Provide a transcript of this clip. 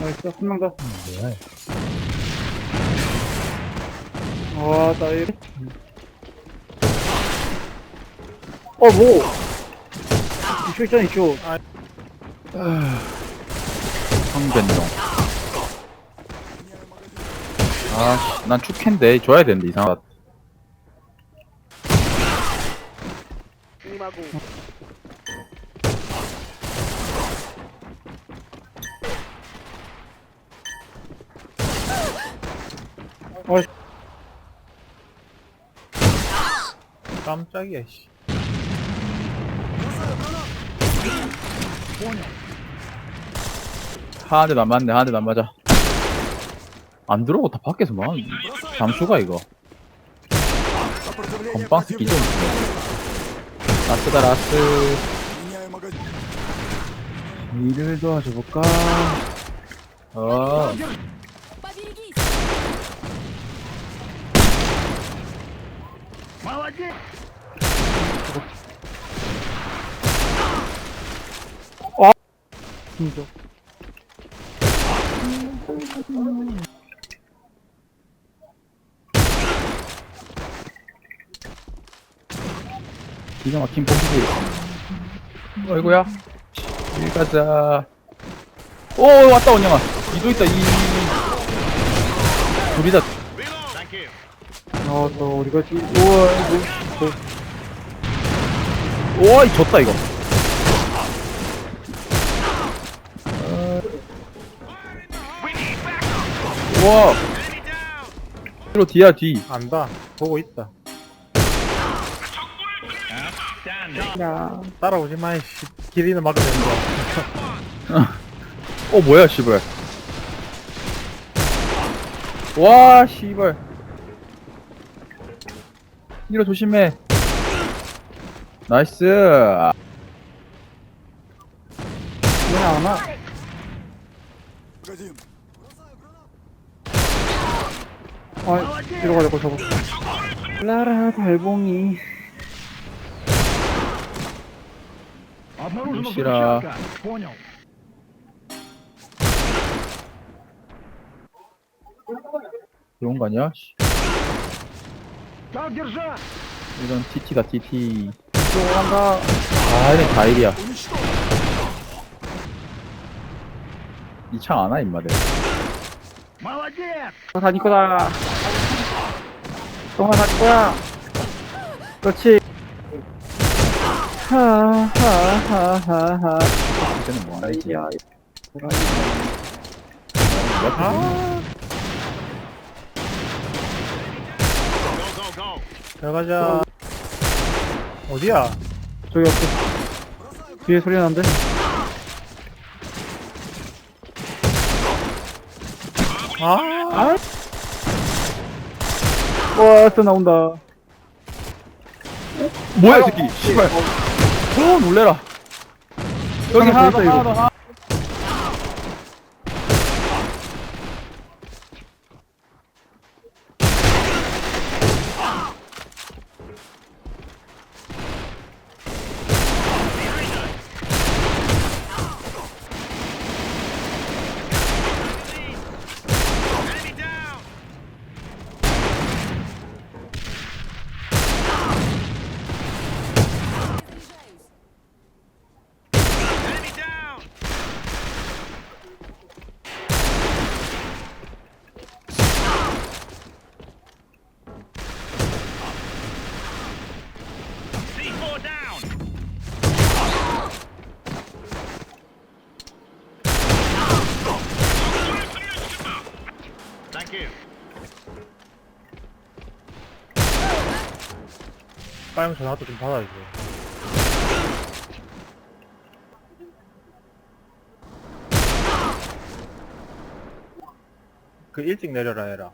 나이스, 한명 더. 뭐야? 와, 나 이. 어, 뭐? 이쇼 있잖아, 이쇼. 성변동. 아씨, 난 축캔데 줘야 되는데 이상하다. 어, 깜짝이야, 씨. 하나도 안 맞네, 하나도 안 맞아. 안 들어오고 다 밖에서 막 잠수가 이거. 건빵 새끼 좀. 라스다 라스. 일을 도와줘볼까? 어. 진짜. 기가 막힌 포기지. 어이구야. 일 가자. 오, 왔다, 원영아. 이도 있다, 이. 둘이 다. 아, 너 어디 가지? 우와, 이거. 오, 이 졌다, 이거. 어. 우와. 뒤로 뒤야, 뒤. 안다. 보고 있다. 야. 따라오지 마, 씨. 길이는 막으면 된다. 어, 뭐야, 씨발. 와, 씨발. 이로 조심해. 나이스. 얘안 와. 아, 뒤로 가려고 저거. 라라, 달봉이. 싫어. 이런 거 아니야? 씨. 이건 TT다, TT. 들어간다. 아, 이건 다일이야. 이 창 안 와, 임마들. 어, 다니 거다. 동아 다니 거야. 그렇지. 하하하하하. 이제는 뭐 하나 있지? 야, 아. 잘 가자. 어디야? 저기 없어. 뒤에 소리 나는데? 아, 와, 또 나온다. 뭐야, 이 새끼. 씨발. 오, 놀래라. 여기 하나 더 더, 있어, 하나 이거. 더, 하나 빨리 전화도 좀 받아야지. 그 일찍 내려라 해라.